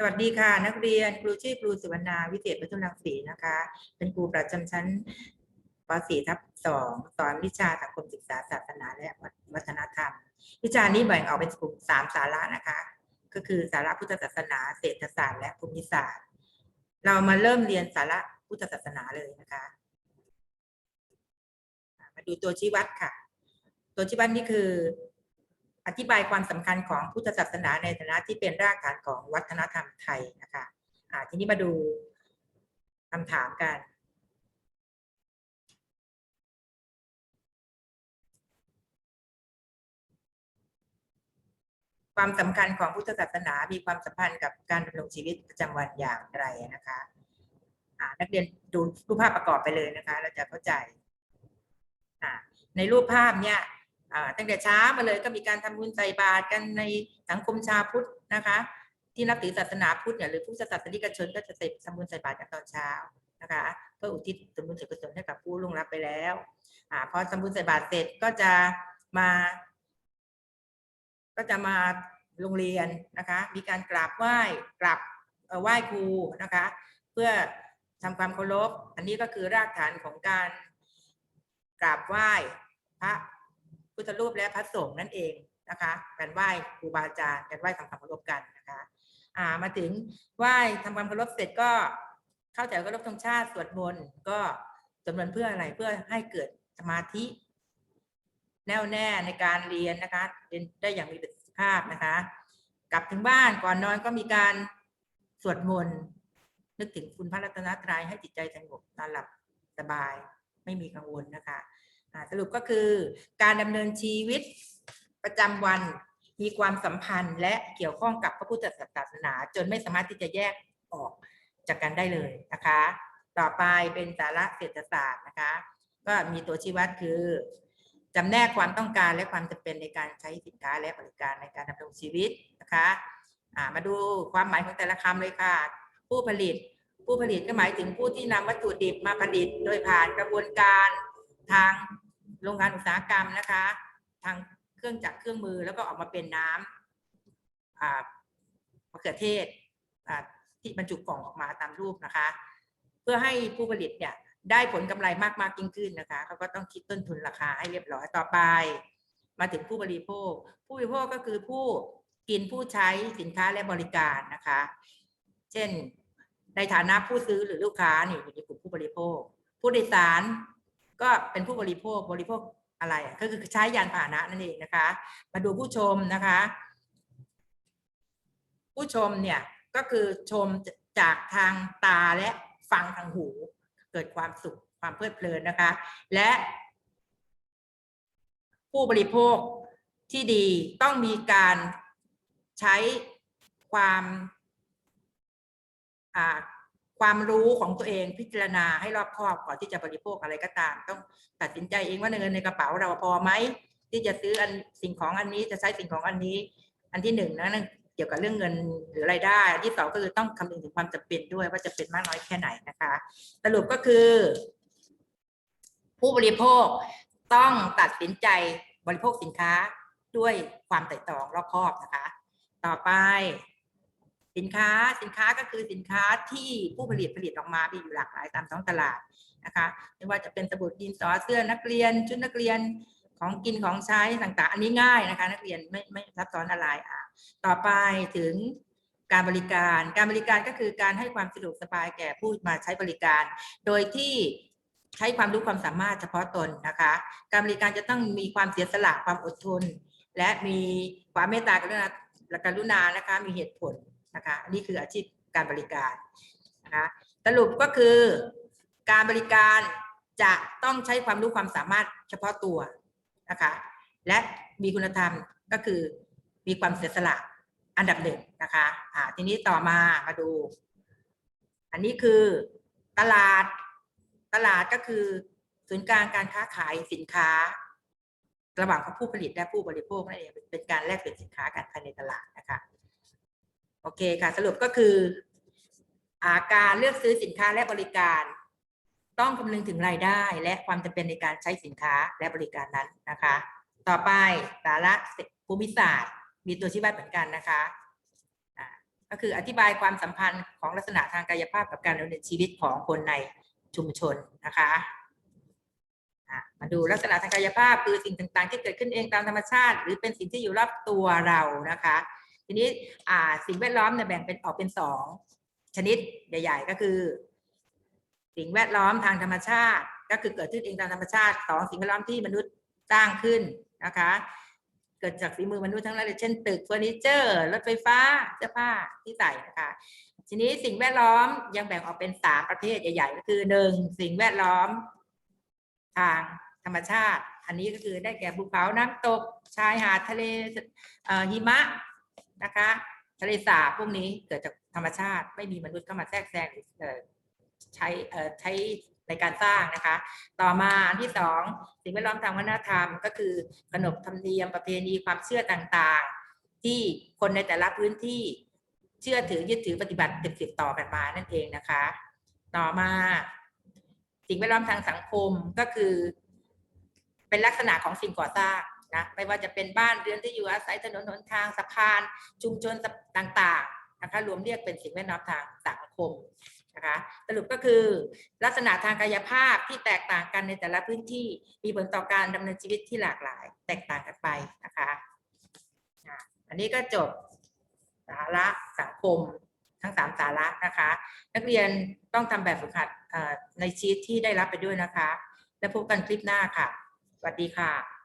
สวัสดีค่ะ นักเรียนครูชื่อครูสุวรรณาวิเศษประทุมรังสีนะคะ เป็นครูประจำชั้นป .4 ทับ2สอนวิชาสังคมศึกษาศาสนาและวัฒนธรรม วิชานี้แบ่งออกเป็นกลุ่มสามสาระนะคะ ก็คือสาระพุทธศาสนา เศรษฐศาสตร์และภูมิศาสตร์ เรามาเริ่มเรียนสาระพุทธศาสนาเลยนะคะมาดูตัวชี้วัดค่ะ ตัวชี้วัดนี่คือ อธิบายความสำคัญของพุทธศาสนาในฐานะที่เป็นรากฐานของวัฒนธรรมไทยนะคะทีนี้มาดูคำถามกัน ความสำคัญของพุทธศาสนา มีความสัมพันธ์กับการดำรงชีวิตประจำวันอย่างไรนะคะนักเรียนดูรูปภาพประกอบไปเลยนะคะ เราจะเข้าใจในรูปภาพเนี่ย ตั้งแต่เช้ามาเลยก็มีการทำบุญใส่บาตรกันในสังคมชาวพุทธนะคะ ที่นับถือศาสนาพุทธเนี่ยหรือผู้ศาสนิกชนก็จะใส่ทำบุญใส่บาตรกันตอนเช้านะคะเพื่ออุทิศส่วนบุญส่วนกุศลให้กับผู้ล่วงลับไปแล้วอ่าพอทำบุญใส่บาตรเสร็จก็จะมา ก็จะมาโรงเรียนนะคะ มีการกราบไหว้กราบไหว้ครูนะคะ เพื่อทำความเคารพ อันนี้ก็คือรากฐานของการกราบไหว้พระ พุทธรูปและพระสงฆ์นั่นเองนะคะการไหว้ครูบาอาจารย์การไหว้ทำความเคารพกันนะคะอ่ามาถึงไหว้ทำความเคารพเสร็จก็เข้าแถวเคารพธงชาติสวดมนต์ก็สวดมนต์เพื่ออะไรเพื่อให้เกิดสมาธิ แน่วแน่ในการเรียนนะคะเรียนได้อย่างมีประสิทธิภาพนะคะ กลับถึงบ้านก่อนนอนก็มีการสวดมนต์นึกถึงคุณพระรัตนตรัยให้จิตใจสงบนอนหลับสบายไม่มีกังวลนะคะ สรุปก็คือการดำเนินชีวิตประจำวันมีความสัมพันธ์และเกี่ยวข้องกับพระพุทธศาสนา จนไม่สามารถที่จะแยกออกจากกันได้เลยนะคะ ต่อไปเป็นสาระเศรษฐศาสตร์นะคะ ก็มีตัวชี้วัดคือจำแนกความต้องการและความจำเป็นในการใช้สินค้าและบริการในการดำรงชีวิตนะคะอ่ามาดูความหมายของแต่ละคำเลยค่ะ ผู้ผลิต ผู้ผลิตก็หมายถึงผู้ที่นำวัตถุดิบมาผลิตโดยผ่านกระบวนการทาง โรงงานอุตสาหกรรมนะคะ ทางเครื่องจักรเครื่องมือแล้วก็ออกมาเป็นน้ำมะเขือเทศที่บรรจุกล่องออกมาตามรูปนะคะ เพื่อให้ผู้ผลิตเนี่ยได้ผลกำไรมากมากยิ่งขึ้นนะคะเขาก็ต้องคิดต้นทุนราคาให้เรียบร้อยต่อไป มาถึงผู้บริโภค ผู้บริโภคก็คือผู้กินผู้ใช้สินค้าและบริการนะคะ เช่นในฐานะผู้ซื้อหรือลูกค้านี่อยู่ในกลุ่มผู้บริโภค ผู้โดยสาร ก็เป็นผู้บริโภคบริโภคอะไรก็คือใช้ยานพาหนะนั่นเองนะคะ มาดูผู้ชมนะคะ ผู้ชมเนี่ยก็คือชมจากทางตาและฟังทางหู เกิดความสุขความเพลิดเพลินนะคะ และ ผู้บริโภคที่ดีต้องมีการใช้ความ ความรู้ของตัวเองพิจารณาให้รอบคอบก่อนที่จะบริโภคอะไรก็ตาม ต้องตัดสินใจเองว่าเงินในกระเป๋าเราพอไหมที่จะซื้ออันสิ่งของอันนี้จะใช้สิ่งของอันนี้ อันที่หนึ่งนะนั่นเกี่ยวกับเรื่องเงินหรือรายได้ที่สองก็คือต้องคำนึงถึงความจำเป็นด้วยว่าจะเป็นมากน้อยแค่ไหนนะคะ สรุปก็คือ ผู้บริโภคต้องตัดสินใจบริโภคสินค้าด้วยความไตร่ตรองรอบคอบนะคะ ต่อไป สินค้าสินค้าก็คือสินค้าที่ผู้ผลิตผลิตออกมามีอยู่หลากหลายตามท้องตลาดนะคะไม่ว่าจะเป็นสบู่ดินสอเสื้อนักเรียน ชุดนักเรียนของกินของใช้ต่างๆ อันนี้ง่ายนะคะ นักเรียนไม่ไม่ซับซ้อนอะไรอะต่อไปถึงการบริการการบริการก็คือการให้ความสะดวกสบายแก่ผู้มาใช้บริการ โดยที่ใช้ความรู้ความสามารถเฉพาะตนนะคะ การบริการจะต้องมีความเสียสละความอดทน และมีความเมตตากรุณาและกรุณานะคะมีเหตุผล นะคะอันนี่คืออาชีพการบริการนะคะสรุปก็คือการบริการจะต้องใช้ความรู้ความสามารถเฉพาะตัวนะคะและมีคุณธรรมก็คือมีความเสียสละอันดับหนึ่งนะคะอ่าทีนี้ต่อมามาดู อันนี้คือตลาดตลาดก็คือศูนย์กลางการค้าขายสินค้า ระหว่างผู้ผลิตและผู้บริโภคนั่นเองเป็นการแลกเปลี่ยนสินค้ากันภายในตลาดนะคะ อเคค่ะ สรุปก็คืออาการเลือกซื้อสินค้าและบริการ ต้องคำนึงถึงรายได้ และความจำเป็นในการใช้สินค้าและบริการนั้นนะคะ ต่อไปสาระภูมิศาสตร์ มีตัวชี้วัดเหมือนกันนะคะก็คืออธิบายความสัมพันธ์ของลักษณะทางกายภาพกับการดำเนินชีวิตของคนในชุมชนนะคะะมาดูลักษณะทางกายภาพคือสิ่งต่างๆ ที่เกิดขึ้นเองตามธรรมชาติ หรือเป็นสิ่งที่อยู่รอบตัวเรานะคะ ทีนี้สิ่งแวดล้อมเนี่ยแบ่งเป็นออกเป็นสองชนิดใหญ่ ๆ ก็คือ สิ่งแวดล้อมทางธรรมชาติ ก็คือเกิดขึ้นเองตามธรรมชาติสองสิ่งแวดล้อมที่มนุษย์สร้างขึ้นนะคะ เกิดจากฝีมือมนุษย์ทั้งนั้นเลยเช่นตึกเฟอร์นิเจอร์รถไฟฟ้าเสื้อผ้าที่ใส่นะคะทีนี้สิ่งแวดล้อมยังแบ่งออกเป็นสามประเภทใหญ่ ๆ ก็คือหนึ่งสิ่งแวดล้อมทางธรรมชาติ อันนี้ก็คือได้แก่ภูเขาน้ำตกชายหาดทะเลหิมะ นะคะทะเลสาบพวกนี้เกิดจากธรรมชาติไม่มีมนุษย์เข้ามาแทรกแซงใช้ใช้ในการสร้างนะคะ ต่อมาอันที่สองสิ่งแวดล้อมทางวัฒนธรรม ก็คือขนบธรรมเนียมประเพณีความเชื่อต่างๆ ที่คนในแต่ละพื้นที่เชื่อถือยึดถือปฏิบัติติดต่อกันมานั่นเองนะคะ ต่อมาสิ่งแวดล้อมทางสังคมก็คือ เป็นลักษณะของสิ่งก่อสร้าง นะไม่ว่าจะเป็นบ้านเรือนที่อยู่อาศัยถนนหนทางสะพาน ชุมชนต่างๆนะคะรวมเรียกเป็นสิ่งแวดล้อมทางสังคมนะคะสรุปก็คือลักษณะทางกายภาพที่แตกต่างกันในแต่ละพื้นที่มีผลต่อการดำเนินชีวิตที่หลากหลาย แตกต่างกันไปนะคะอันนี้ก็จบสาระสังคมทั้งสามสาระนะคะ นักเรียนต้องทำแบบฝึกหัดในชีทที่ได้รับไปด้วยนะคะ แล้วพบกันคลิปหน้าค่ะ สวัสดีค่ะ